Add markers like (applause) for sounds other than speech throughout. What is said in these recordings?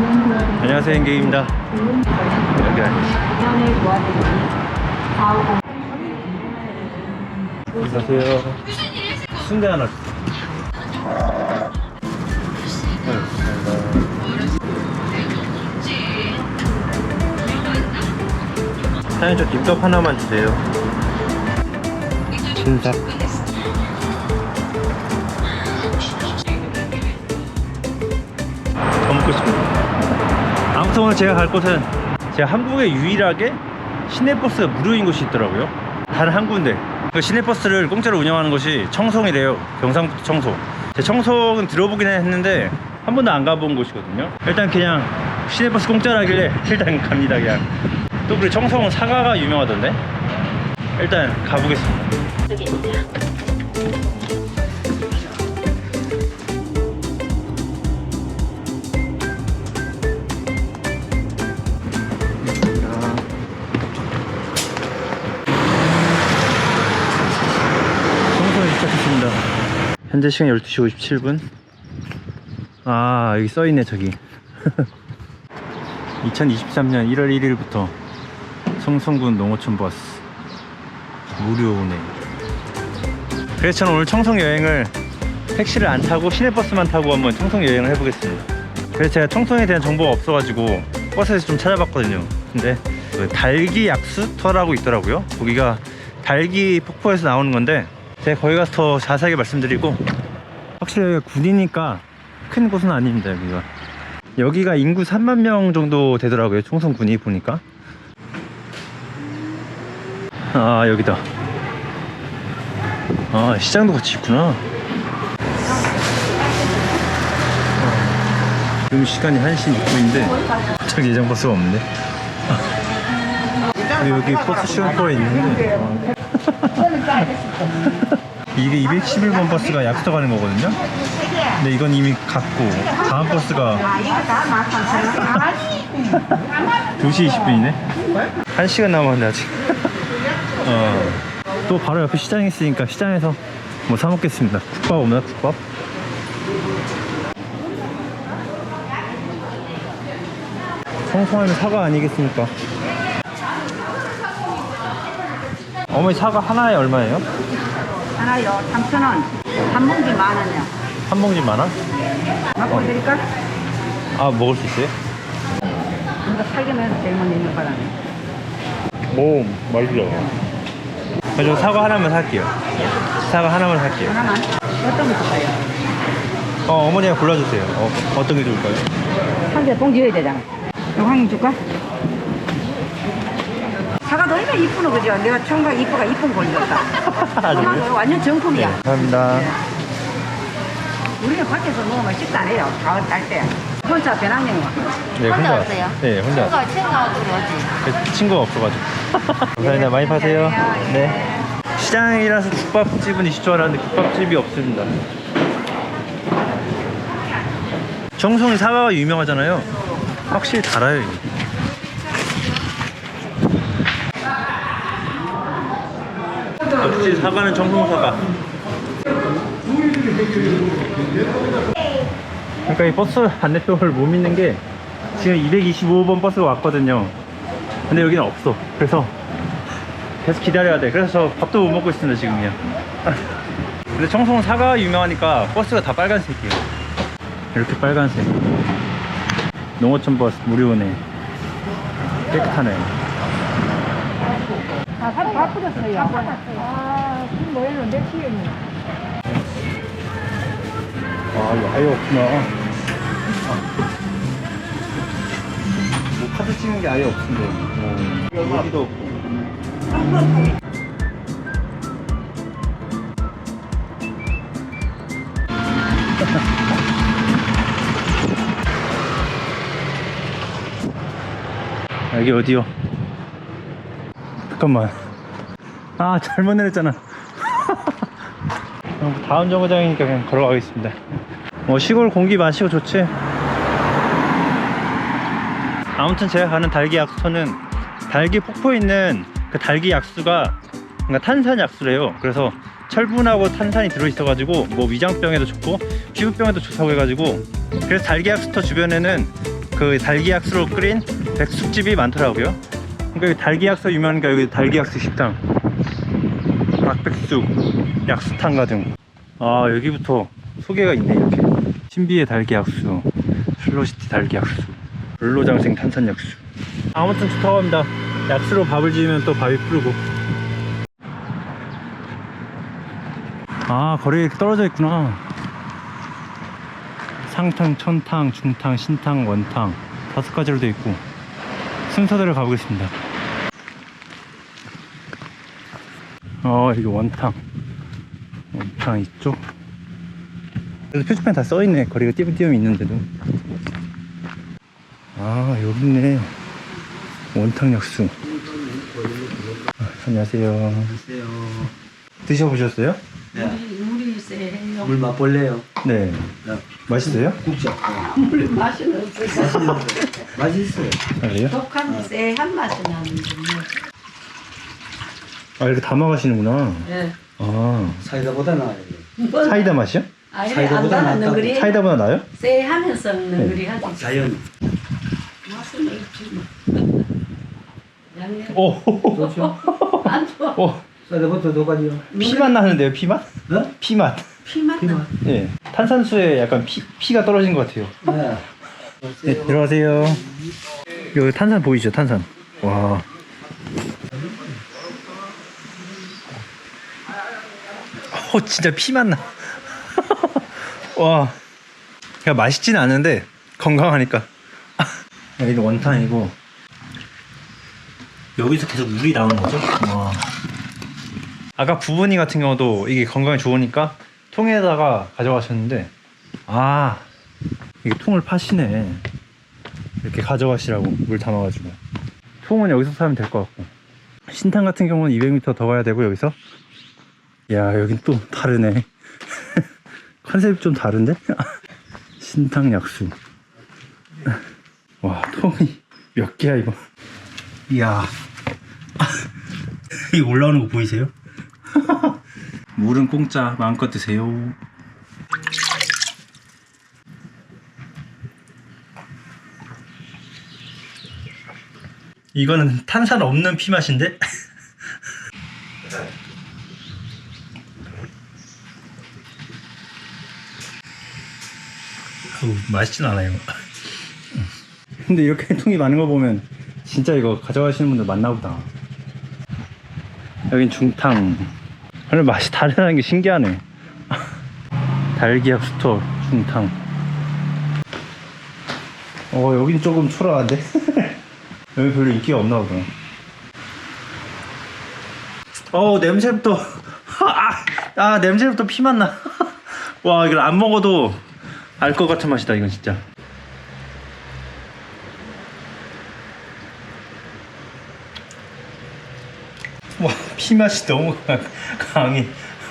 안녕하세요 인게입니다. 여기 안녕하세요. 순대 하나 주세요. 사장님 저 김밥 하나만 주세요. 신삭 더 먹고 싶습니다 아무튼 오늘 제가 갈 곳은 제가 한국에 유일하게 시내버스가 무료인 곳이 있더라고요. 단 한 군데. 그 시내버스를 공짜로 운영하는 곳이 청송이래요. 경상북도 청송. 제 청송은 들어보긴 했는데 한 번도 안 가본 곳이거든요. 일단 그냥 시내버스 공짜라길래 (laughs) 일단 갑니다 그냥. 또 그리고 청송은 사과가 유명하던데? 일단 가보겠습니다 현재 시간 12시 57분. 아, 여기 써있네, 저기. 2023년 1월 1일부터 청송군 농어촌 버스 무료네. 그래서 저는 오늘 청송 여행을 택시를 안 타고 시내버스만 타고 한번 청송 여행을 해보겠습니다. 그래서 제가 청송에 대한 정보가 없어가지고 버스에서 좀 찾아봤거든요. 근데 그 달기 약수터라고 있더라고요. 거기가 달기 폭포에서 나오는 건데 제가 거기 가서 더 자세하게 말씀드리고. 확실히 여기가 군이니까 큰 곳은 아닙니다 여기가. 여기가 인구 3만 명 정도 되더라고요 총성군이 보니까. 아 여기다. 아 시장도 같이 있구나. 어. 지금 시간이 1시 6분인데 저기 예정 버스가 없는데 근데 여기 버스 시간표가 있는데 이게 211번 버스가 약수터 가는 거거든요 근데 이건 이미 갔고 다음 버스가 2시 20분이네 1시간 남았는데 아직 어. 또 바로 옆에 시장이 있으니까 시장에서 뭐 사 먹겠습니다 국밥 없나 국밥? 성성하면 사과 아니겠습니까? 어머니 사과 하나에 얼마예요? 하나요, 3,000원. 한 봉지 만 원이요. 한 봉지 만 원? 맛보 드릴까? 아 먹을 수 있어요? 이거 살기면서 제일 먼저 있는 바람에. 오 맛있어 저 사과 하나만 살게요 사과 하나만 살게요 하나만. 어떤 거 줄까요? 어 어머니가 골라주세요 어, 어떤 게 좋을까요? 한 개 봉지 해야 되잖아. 이거 한개 줄까? 사과도 얼마나 이쁘노, 그죠? 내가 청각 이쁘가 이쁜 걸 줬다. 아니요. 완전 네 정품이야. 감사합니다 우리는 밖에서 먹으면 식도 안 해요. 가을 딸 때. 혼자 배낭여행 와. 네 혼자 왔어요? 네 혼자 친구가 친구하고 그러지. 그 친구가 없어가지고 (laughs) 감사합니다 많이 파세요 네 시장이라서 국밥집은 있을 줄 알았는데 국밥집이 없습니다 정성이 사과가 유명하잖아요 확실히 달아요 이게 역시 사과는 정성 사과. 그러니까 이 버스 반대쪽을 못 믿는 게 지금 225번 버스가 왔거든요. 근데 여기는 없어. 그래서 계속 기다려야 돼. 그래서 저 밥도 못 먹고 있습니다 지금요. (laughs) 근데 청송은 사과가 유명하니까 버스가 다 빨간색이에요. 이렇게 빨간색. 농어촌 버스 무료네. 깨끗하네. 아, 살 바쁘졌어요. 아, 뭐예요? 내 키에는. 아 이거 아예 없구나 뭐 카드 찍는 게 아예 없는데 어, 여기도 없고 (laughs) 여기 어디요? 잠깐만 아 잘못 내렸잖아 어, 다음 정거장이니까 그냥 걸어가겠습니다 뭐 시골 공기 마시고 좋지 아무튼 제가 가는 달기 약수터는 달기 폭포에 있는 그 달기 약수가 그러니까 탄산 약수래요 그래서 철분하고 탄산이 들어있어 가지고 뭐 위장병에도 좋고 피부병에도 좋다고 해 가지고 그래서 달기 약수터 주변에는 그 달기 약수로 끓인 백숙집이 많더라고요. 그러니까 여기 달기 약수 유명하니까 여기 달기 약수 식당. 닭백숙, 약수탕가 등. 아 여기부터 소개가 있네 이렇게. 신비의 달기 약수, 슬로시티 달기 약수, 불로장생 탄산 약수. 아무튼 좋다고 합니다. 약수로 밥을 지으면 또 밥이 푸르고. 아 거리가 이렇게 떨어져 있구나. 상탕, 천탕, 중탕, 신탕, 원탕 다섯 가지로 되어 있고 순서대로 가보겠습니다. 어 이거 원탕 원탕 이쪽 그래서 표지판 다 써있네 거리가 띄엄띄엄 있는데도 아 여기 있네 원탕 약수 아, 안녕하세요 안녕하세요. 드셔보셨어요? 물이 세요. 물 맛볼래요? 네 네. 맛있어요? 국자. 물 맛은 없어서 맛있어요. 아 그래요? 독한 쎄한 맛이 나는데. 아 이렇게 담아가시는구나 예. 아 사이다보다 나아요. 사이다 맛이요? 아예 안 사이다보다 낫다고. 그리 사이다보다 나요? 쎄하면서 너그리 하지. 자연. 맛은 있지. 양념 오, 좋죠? (laughs) 안 좋아. 오 사이다보다 더 가지요. 피맛 나는데요 피맛? 네? 피맛 피맛 피맛. 나. 예 탄산수에 약간 피, 피가 떨어진 것 같아요 네. 네 들어가세요 여기 탄산 보이죠 탄산 와 어, 진짜 피맛 나. (laughs) 와. 그냥 맛있진 않은데 건강하니까. 여기는 원탕이고 여기서 계속 물이 나오는 거죠? 와. 아까 부분이 같은 경우도 이게 건강에 좋으니까 통에다가 가져가셨는데 아 이게 통을 파시네 이렇게 가져가시라고 물 담아가지고 통은 여기서 사면 될 것 같고 신탕 같은 경우는 200m 더 가야 되고 여기서 야 여긴 또 다르네 (laughs) 컨셉이 좀 다른데? (laughs) 신탕 약수 와 통이 몇 개야 이거 이야 (laughs) 이 올라오는 거 보이세요? 물은 공짜 마음껏 드세요 이거는 탄산 없는 피 맛인데? 아우, 맛있진 않아요. 근데 이렇게 통이 많은 거 보면 진짜 이거 가져가시는 분들 많나 보다. 여긴 중탕. 오늘 맛이 다르다는 게 신기하네. 달기약 스토어 중탕. 어 여긴 조금 초라한데? (laughs) 여기 별로 인기가 없나 보다. 어 냄새부터 (laughs) 아, 아 냄새부터 피만 나. (laughs) 와 이걸 안 먹어도 알 것 같은 맛이다 이건 진짜. 와 피맛이 너무 강- 강해.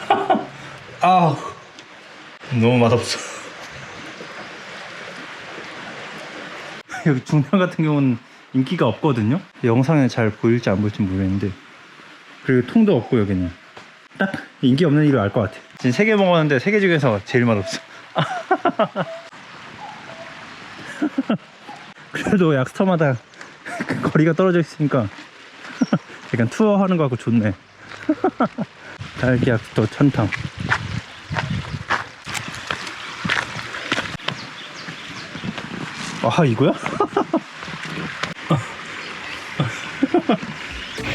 (laughs) 아 너무 맛없어. (laughs) 여기 중탕 같은 경우는 인기가 없거든요. 영상에 잘 보일지 안 보일지 모르겠는데 그리고 통도 없고 여기는 딱 인기 없는 이유를 알것 같아. 지금 세 개 먹었는데 세 개 중에서 제일 맛없어. (laughs) 그래도 약스터마다 그 거리가 떨어져 있으니까 (laughs) 약간 투어하는 거 같고 좋네. (laughs) 달기 약스터 천탕. 아 이거야?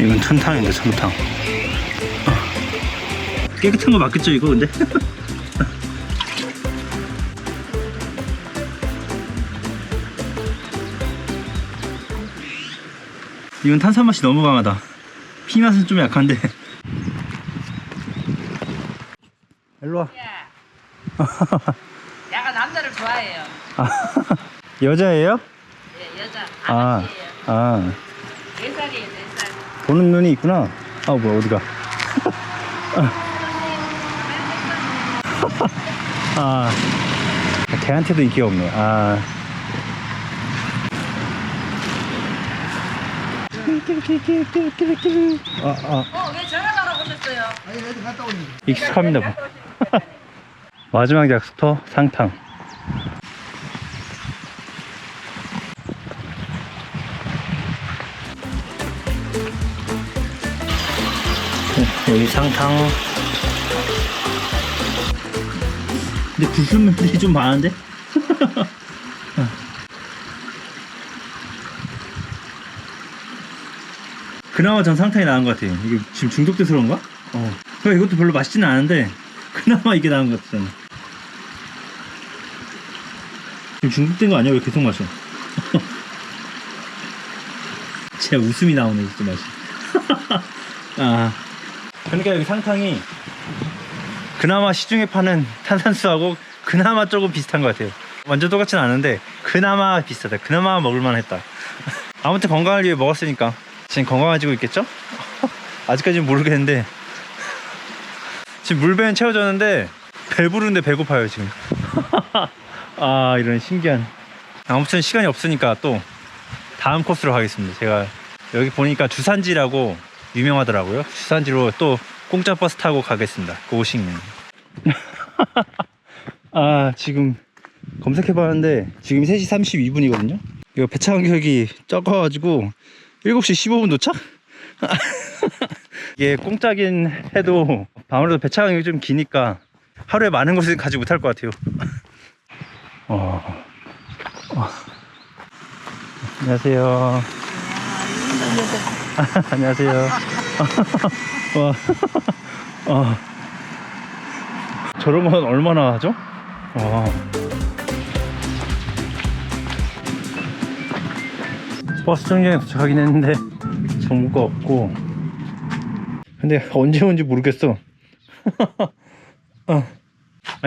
이건 천탕인데 천탕 깨끗한 거 맞겠죠 이거 근데? 이건 탄산 맛이 너무 강하다 피 맛은 좀 약한데 일로와 야가 남자를 좋아해요. 아, (laughs) 여자예요? 예, 여자. 아, 아가씨예요. 아네 살이에요, 네 살. 보는 눈이 있구나 아 뭐야 어디가 (laughs) 아 걔한테도 인기가 없네 아 익숙합니다. 마지막 약수터 상탕. 여기 상탕. 근데 구슬물들이 좀 많은데? (laughs) 그나마 전 상탕이 나은 것 같아요. 이게 지금 중독돼서 그런가? 어. 그러니까 이것도 별로 맛있지는 않은데, (laughs) 그나마 이게 나은 것 같아요. 지금 중독된 거 아니야? 왜 계속 마셔? (laughs) 진짜 웃음이 나오네, 진짜 맛이. (laughs) 아. 그러니까 여기 상탕이 그나마 시중에 파는 탄산수하고 그나마 조금 비슷한 것 같아요. 완전 똑같진 않은데 그나마 비슷하다. 그나마 먹을만 했다. 아무튼 건강을 위해 먹었으니까 지금 건강해지고 있겠죠? (laughs) 아직까지는 모르겠는데 지금 물배는 채워졌는데 배부른데 배고파요 지금. (laughs) 아 이런 신기한. 아무튼 시간이 없으니까 또 다음 코스로 가겠습니다. 제가 여기 보니까 주산지라고 유명하더라고요. 주산지로 또 공짜 버스 타고 가겠습니다. 고싱. (laughs) 아 지금 검색해봤는데 지금 3시 32분이거든요. 이거 배차 간격이 적어가지고 7시 15분 도착? 이게 공짜긴 해도 아무래도 배차 간격이 좀 기니까 하루에 많은 것을 가지 못할 것 같아요. 어. 어. 안녕하세요. 안녕하세요. 와, (laughs) 아, 저런 건 얼마나 하죠? 와. 버스 정류장에 도착하긴 했는데 정보가 없고. 근데 언제 온지 모르겠어. (laughs) 어.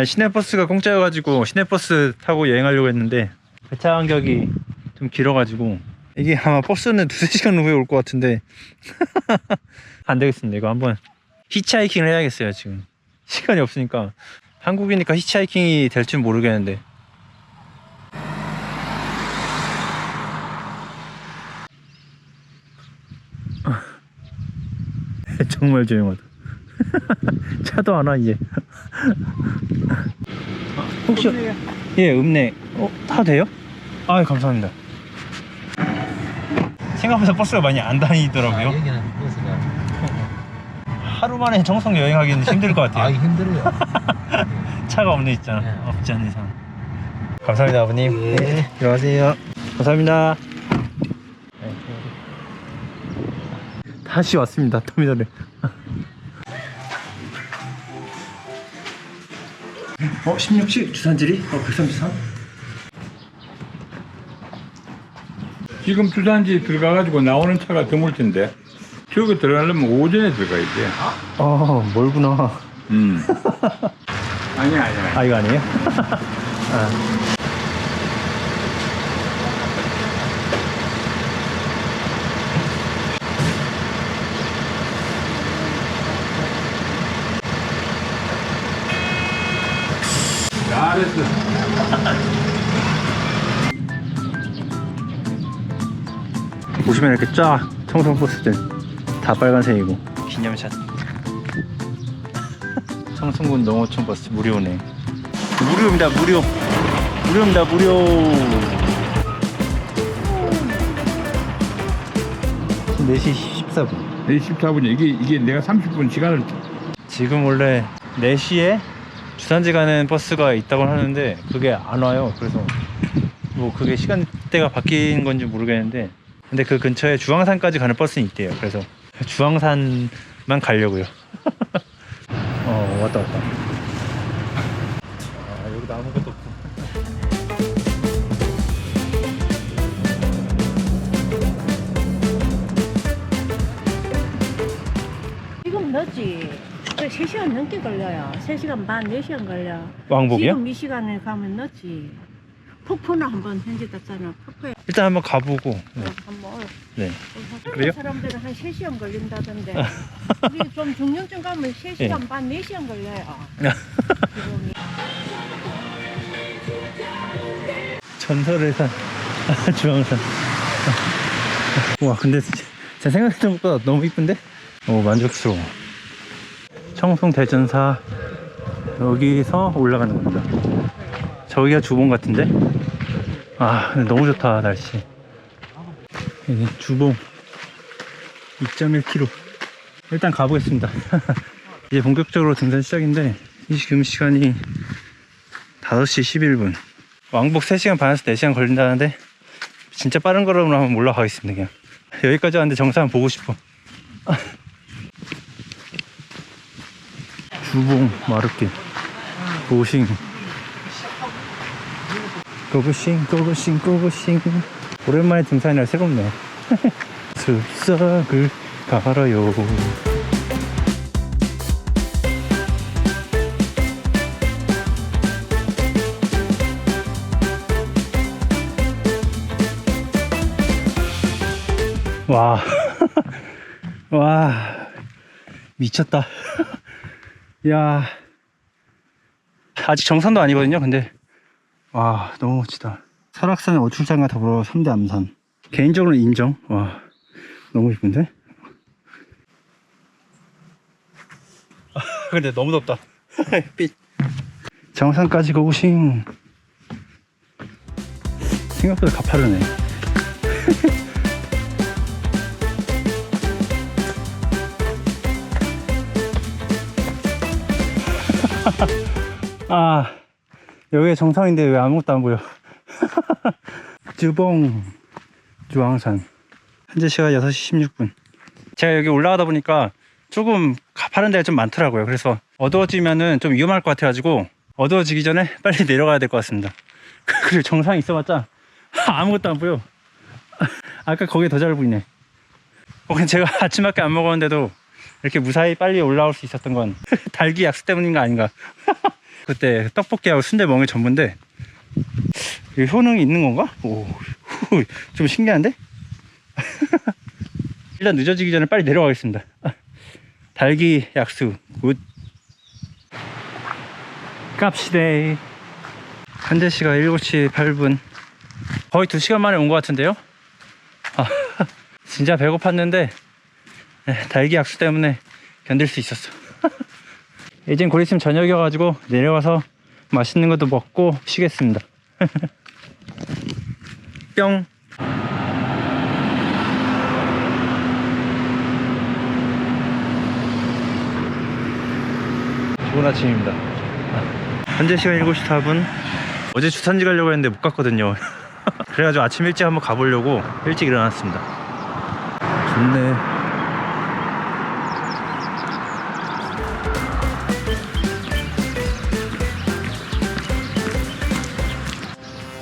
시내버스가 공짜여가지고 시내버스 타고 여행하려고 했는데 배차 간격이 좀 길어가지고. 이게 아마 버스는 (laughs) 두세 시간 후에 올 것 같은데. (laughs) 안 되겠습니다. 이거 한번 히치하이킹을 해야겠어요 지금. 시간이 없으니까. 한국이니까 히치하이킹이 될줄 모르겠는데 (laughs) 정말 조용하다. (laughs) 차도 안 와 이제. (laughs) 혹시 예 읍내. 어 타도 돼요? 아 감사합니다. 생각보다 버스가 많이 안 다니더라고요. 여기는 버스가 하루 만에 정성 여행하기는 힘들 것 같아요. 아 힘들어요. 차가 없네 있잖아 네. 없지 않는 이상. 감사합니다 아버님. 네. 들어가세요. 감사합니다 다시 왔습니다 터미널에 어 16시 주산지리 어 133? 지금 주산지 들어가가지고 나오는 차가 드물 텐데 저기 들어가려면 오전에 들어가야 돼. 어 멀구나 음. (laughs) 아니야 아니야. 아 이거 아니에요? 아. (laughs) 보시면 이렇게 쫙 청송 버스들 다 빨간색이고. 기념샷. (laughs) 청송군 농어촌 버스 무료네. 무료입니다 무료. 무료입니다 무료. 지금 4시 14분 내 14분이 이게 이게 내가 30분 시간을 지금 원래 4시에 주산지 가는 버스가 있다고 하는데 그게 안 와요. 그래서 뭐 그게 시간대가 바뀐 건지 모르겠는데 근데 그 근처에 주황산까지 가는 버스는 있대요 그래서 주황산만 가려고요 (laughs) 어 왔다 왔다 아 여기도 아무것도 없어 지금 늦지. 그 3시간 넘게 걸려요. 3시간 반, 4시간 걸려. 왕복이요? 지금 이 시간에 가면 늦지. 폭포는 한번 현지 갔잖아. 폭포에 일단 한번 가보고 네. 한번 네. 그래요? 사람들은 한 3시간 걸린다던데. 우리 좀 중년쯤 가면 3시간 예. 반, 4시간 걸려요. 지금 (laughs) 전설의 산 (laughs) 주황산 와 근데 진짜 제 생각했던 것보다 너무 이쁜데? 오 만족스러워 청송 대전사 여기서 올라가는 겁니다 저기가 주봉 같은데? 아 너무 좋다 날씨 여기 주봉 2.1km 일단 가보겠습니다. (laughs) 이제 본격적으로 등산 시작인데 지금 시간이 5시 11분. 왕복 3시간 반에서 4시간 걸린다는데 진짜 빠른 걸음으로 한번 올라가겠습니다. 그냥 (laughs) 여기까지 왔는데 정상 보고 싶어. (laughs) 주봉 마르길 고싱 고고싱 고고싱 고고싱. 오랜만에 등산이라 새롭네. (laughs) 숲속을 가라요. 와, (laughs) 와, 미쳤다. (laughs) 야, 아직 정산도 아니거든요. 근데 와, 너무 멋지다. 설악산 어출산과 더불어 3대 암산. 개인적으로 인정. 와, 너무 이쁜데? 아, 근데 너무 덥다. (laughs) 삐. 정상까지 고고싱. 생각보다 가파르네. (laughs) 아, 여기가 정상인데 왜 아무것도 안 보여? (laughs) 주봉, 주황산. 현재 시간 6시 16분. 제가 여기 올라가다 보니까 조금 가파른 데가 좀 많더라고요. 그래서 어두워지면은 좀 위험할 것 같아 가지고 어두워지기 전에 빨리 내려가야 될 것 같습니다. (laughs) 그리고 정상에 있어봤자 (laughs) 아무것도 안 보여. 아까 거기 더 잘 보이네. 혹은 제가 아침밖에 안 먹었는데도 이렇게 무사히 빨리 올라올 수 있었던 건 달기 약수 때문인 가 아닌가. 그때 떡볶이하고 순대 게 전부인데 이 효능이 있는 건가? 오, 후, 좀 신기한데? (laughs) 일단 늦어지기 전에 빨리 내려가겠습니다. 달기 약수 굿. 갑시대. 현재 시가 7시 8분. 거의 2시간 만에 온 것 같은데요? 아, (laughs) 진짜 배고팠는데 네, 달기 약수 때문에 견딜 수 있었어. (laughs) 이젠 곧 있으면 저녁이어가지고 내려가서 맛있는 것도 먹고 쉬겠습니다. (laughs) 뿅. 좋은 아침입니다. 현재 시간 7시 4분. 어제 주산지 가려고 했는데 못 갔거든요. (laughs) 그래가지고 아침 일찍 한번 가보려고 일찍 일어났습니다. 좋네.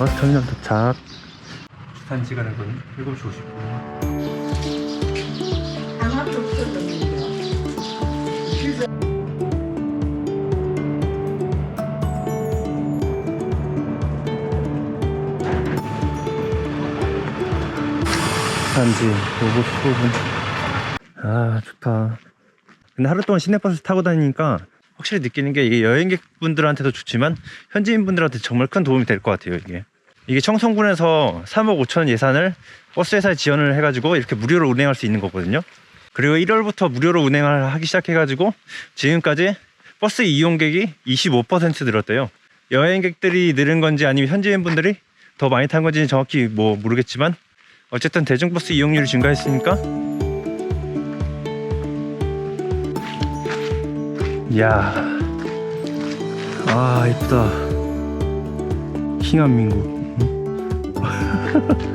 버스 터미널 도착. 주산 시간은 7시 50분. 산지 5시 15분. 아, 좋다. 근데 하루 동안 시내버스 타고 다니니까 확실히 느끼는 게 이게 여행객분들한테도 좋지만 현지인분들한테 정말 큰 도움이 될 것 같아요, 이게. 이게 청송군에서 3억 5천 예산을 버스 회사에 지원을 해가지고 이렇게 무료로 운행할 수 있는 거거든요. 그리고 1월부터 무료로 운행을 하기 시작해가지고 지금까지 버스 이용객이 25% 늘었대요. 여행객들이 늘은 건지 아니면 현지인분들이 더 많이 탄 건지는 정확히 뭐 모르겠지만 어쨌든 대중버스 이용률이 증가했으니까 이야 아 이쁘다 킹한민국 (laughs)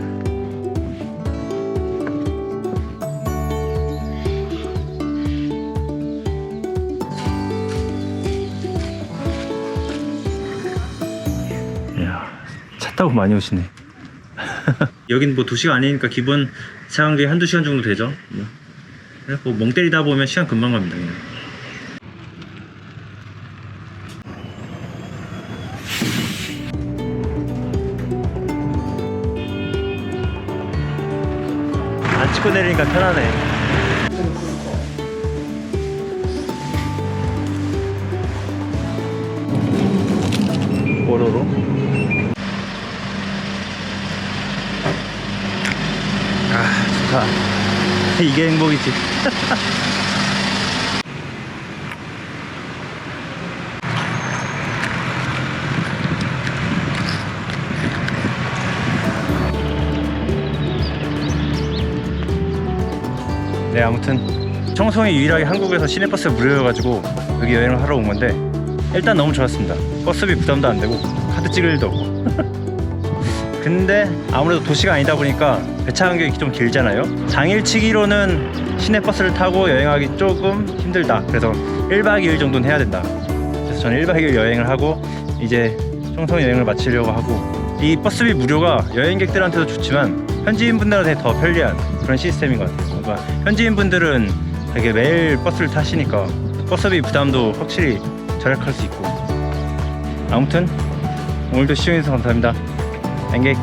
차 타고 많이 오시네. (laughs) 여긴 뭐 도시가 아니니까 기본 상황이 한두 시간 정도 되죠? 뭐 멍 때리다 보면 시간 금방 갑니다 그냥. 안 찍고 내리니까 편하네. 뽀로로? 아 좋다. 이게 행복이지 (laughs) 아무튼 청송이 유일하게 한국에서 시내버스 무료여가지고 여기 여행을 하러 온 건데 일단 너무 좋았습니다. 버스비 부담도 안 되고 카드 찍을 일도 없고. (laughs) 근데 아무래도 도시가 아니다 보니까 배차 간격이 좀 길잖아요. 당일치기로는 시내버스를 타고 여행하기 조금 힘들다. 그래서 1박 2일 정도는 해야 된다. 그래서 저는 1박 2일 여행을 하고 이제 청송 여행을 마치려고 하고 이 버스비 무료가 여행객들한테도 좋지만 현지인분들한테 더 편리한 그런 시스템인 것 같아요. 뭔가 현지인분들은 되게 매일 버스를 타시니까 버스비 부담도 확실히 절약할 수 있고. 아무튼 오늘도 시청해주셔서 감사합니다. 앵객